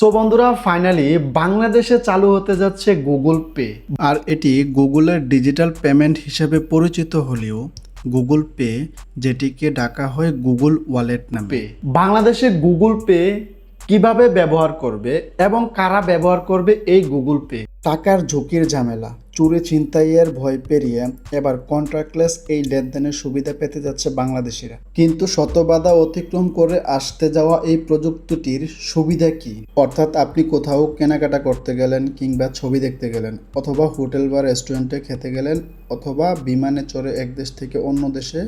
So বন্ধুরা finally বাংলাদেশে চালু হতে যাচ্ছে গুগল পে আর এটি গুগলের ডিজিটাল পেমেন্ট হিসেবে পরিচিত হলেও গুগল পে যেটিকে ডাকা হয় গুগল ওয়ালেট নামে। বাংলাদেশে গুগল পে কীভাবে ব্যবহার করবে এবং কারা ব্যবহার করবে এই গুগল পে টাকার ঝুঁকির ঝামেলা, চুরি ছিনতাইয়ের ভয় পেরিয়ে এবার কন্ট্রাক্টলেস এই লেনদেনের সুবিধা পেতে যাচ্ছে বাংলাদেশিরা। কিন্তু শতবাধা অতিক্রম করে আসতে যাওয়া এই প্রযুক্তিটির সুবিধা কি? অর্থাৎ আপনি কোথাও কেনাকাটা করতে গেলেন কিংবা ছবি দেখতে গেলেন, অথবা হোটেল বা রেস্টুরেন্টে খেতে গেলেন, অথবা বিমানে চড়ে এক দেশ থেকে অন্য দেশে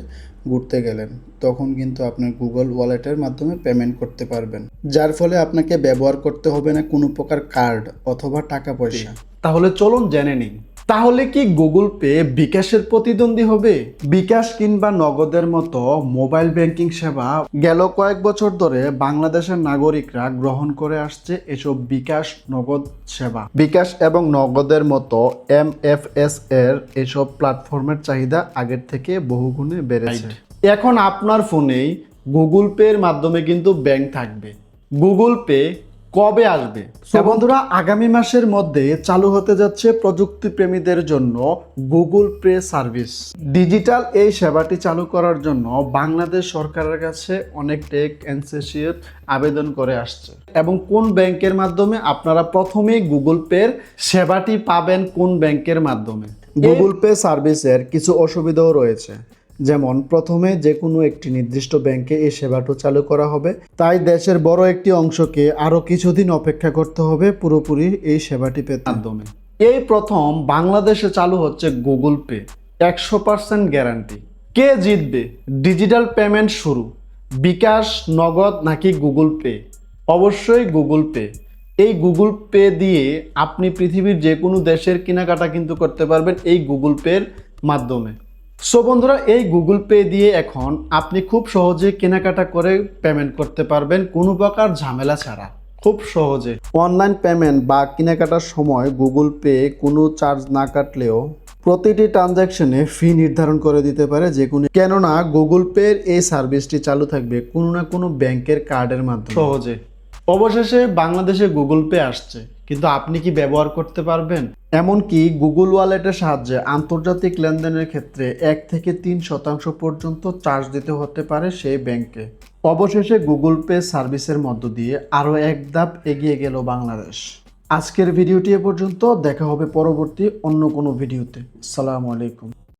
ঘুরতে গেলেন, তখন কিন্তু আপনি গুগল ওয়ালেটের মাধ্যমে পেমেন্ট করতে পারবেন। যার ফলে আপনাকে ব্যবহার করতে হবে না কোনো প্রকার কার্ড অথবা টাকা পয়সা। তাহলে চলুন জেনে নিই। তাহলে কি গুগল পে বিকাশের প্রতিদ্বন্দ্বী হবে? বিকাশ কিংবা নগদের মতো মোবাইল ব্যাংকিং সেবা গেল কয়েক বছর ধরে বাংলাদেশের নাগরিকরা গ্রহণ করে আসছে এসব বিকাশ নগদ সেবা। বিকাশ এবং নগদের মতো এম এফ এস এর এসব প্ল্যাটফর্মের চাহিদা আগের থেকে বহুগুণে বেড়েছে। এখন আপনার ফোনেই গুগল পের মাধ্যমে কিন্তু ব্যাংক থাকবে। গুগল পে কবে আসবে? বন্ধুরা আগামী মাসের মধ্যে চালু হতে যাচ্ছে প্রযুক্তি প্রেমীদের জন্য গুগল পে সার্ভিস। ডিজিটাল এই সেবাটি চালু করার জন্য বাংলাদেশ সরকারের কাছে অনেক টেক অ্যান্সেসিয়েট আবেদন করে আসছে। এবং কোন ব্যাংকের মাধ্যমে আপনারা প্রথমেই গুগল পের সেবাটি পাবেন কোন ব্যাংকের মাধ্যমে? গুগল পে সার্ভিসের কিছু অসুবিধাও রয়েছে। যেমন, প্রথমে যে কোনো একটি নির্দিষ্ট ব্যাংকে এই সেবাটি চালু করা হবে। তাই দেশের বড় একটি অংশকে আরও কিছুদিন অপেক্ষা করতে হবে পুরোপুরি এই সেবাটি পেতে। মাধ্যমে। এই প্রথম বাংলাদেশে চালু হচ্ছে গুগল পে, একশো পার্সেন্ট গ্যারান্টি। কে জিতবে? ডিজিটাল পেমেন্ট শুরু। বিকাশ, নগদ নাকি গুগল পে? অবশ্যই গুগল পে। এই গুগল পে দিয়ে আপনি পৃথিবীর যে কোনো দেশের কেনাকাটা কিন্তু করতে পারবেন এই গুগল পের মাধ্যমে। সো বন্ধুরা, এই গুগল পে দিয়ে এখন আপনি খুব সহজে কেনাকাটা করে পেমেন্ট করতে পারবেন কোনো প্রকার ঝামেলা ছাড়া। খুব সহজে। অনলাইন পেমেন্ট বা কেনাকাটার সময় গুগল পে কোনো চার্জ না কাটলেও প্রতিটি ট্রানজ্যাকশনে ফি নির্ধারণ করে দিতে পারে যে কোনো কেননা গুগল পের এই সার্ভিসটি চালু থাকবে কোনো না কোনো ব্যাংকের কার্ডের মাধ্যমে। সহজে। অবশেষে বাংলাদেশে গুগল পে আসছে। কিন্তু আপনি কি ব্যবহার করতে পারবেন? এমনকি গুগল ওয়ালেটের সাহায্যে আন্তর্জাতিক লেনদেনের ক্ষেত্রে এক থেকে তিন শতাংশ পর্যন্ত চার্জ দিতে হতে পারে সেই ব্যাংকে। অবশেষে গুগল পে সার্ভিসের মধ্য দিয়ে আরও এক ধাপ এগিয়ে গেল বাংলাদেশ। আজকের ভিডিওটি এ পর্যন্ত। দেখা হবে পরবর্তী অন্য কোনো ভিডিওতে। সালাম আলাইকুম।